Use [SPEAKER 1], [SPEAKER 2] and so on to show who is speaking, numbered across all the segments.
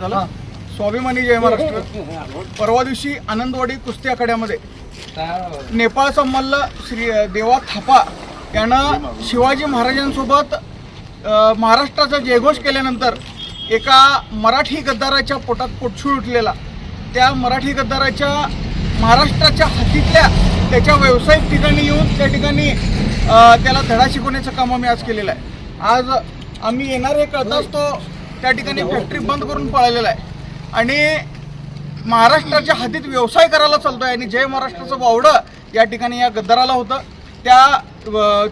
[SPEAKER 1] झालं? स्वाभिमानी जय महाराष्ट्र. परवा दिवशी आनंदवाडी कुस्ती आखाड्यामध्ये नेपाळचा मल्ल श्री देवा थापा यानं शिवाजी महाराजांसोबत महाराष्ट्राचा जयघोष केल्यानंतर एका मराठी गद्दाराच्या पोटात पोटशूळ उठलेला. त्या मराठी गद्दाराच्या महाराष्ट्राच्या हातीतल्या त्याच्या व्यावसायिक ठिकाणी येऊन त्या ठिकाणी त्याला धडा शिकवण्याचं काम आम्ही आज केलेलं आहे. आज आम्ही येणार हे कळताच तो त्या ठिकाणी फॅक्टरी बंद करून पळालेला आहे. आणि महाराष्ट्राच्या हातीत व्यवसाय करायला चालतोय आणि जय महाराष्ट्राचं वावडं या ठिकाणी या गद्दाराला होतं. त्या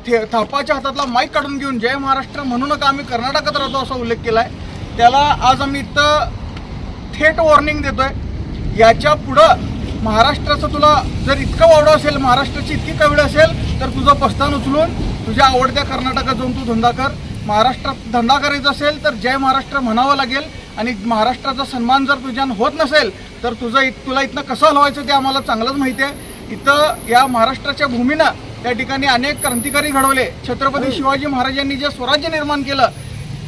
[SPEAKER 1] थे- थापाच्या हातातला माईक काढून घेऊन जय महाराष्ट्र म्हणू नका आम्ही कर्नाटकात राहतो असा उल्लेख केला आहे त्याला आज आम्ही इथं थेट वॉर्निंग देतोय. याच्या पुढं महाराष्ट्राचं तुला जर इतकं वावडं असेल महाराष्ट्राची इतकी कवड असेल तर तुझं पस्तान उचलून तुझ्या आवडत्या कर्नाटकात जाऊन तू धंदा कर. महाराष्ट्रात धंदा करायचा असेल तर जय महाराष्ट्र म्हणावं लागेल. आणि महाराष्ट्राचा सन्मान जर तुझ्यान होत नसेल तर तुझं इत तुला इथनं कसं हलवायचं ते आम्हाला चांगलंच माहिती आहे. इथं या महाराष्ट्राच्या भूमीनं त्या ठिकाणी अनेक क्रांतिकारी घडवले. छत्रपती शिवाजी महाराजांनी जे स्वराज्य निर्माण केलं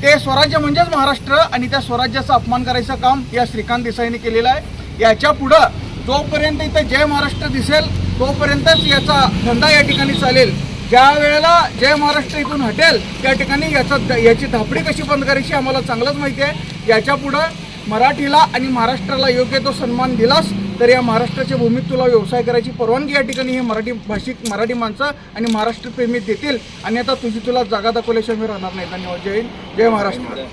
[SPEAKER 1] ते स्वराज्य म्हणजेच महाराष्ट्र आणि त्या स्वराज्याचा अपमान करायचं काम या श्रीकांत देसाईने केलेलं आहे. याच्या पुढं जोपर्यंत इथं जय महाराष्ट्र दिसेल तोपर्यंतच याचा धंदा या ठिकाणी चालेल. ज्या वेळेला जय महाराष्ट्र इथून हटेल त्या ठिकाणी याचा याची धापडी कशी बंद करायची आम्हाला चांगलंच माहिती आहे. याच्या पुढं मराठीला आणि महाराष्ट्राला योग्य तो सन्मान दिलास तर या महाराष्ट्राच्या भूमीत तुला व्यवसाय करायची परवानगी या ठिकाणी हे मराठी भाषिक मराठी माणसं आणि महाराष्ट्र प्रेमी देतील. आणि आता तुझी तुला जागा दाखवल्याशिवाय मी राहणार नाही. धन्यवाद. जय हिंद. जय महाराष्ट्र.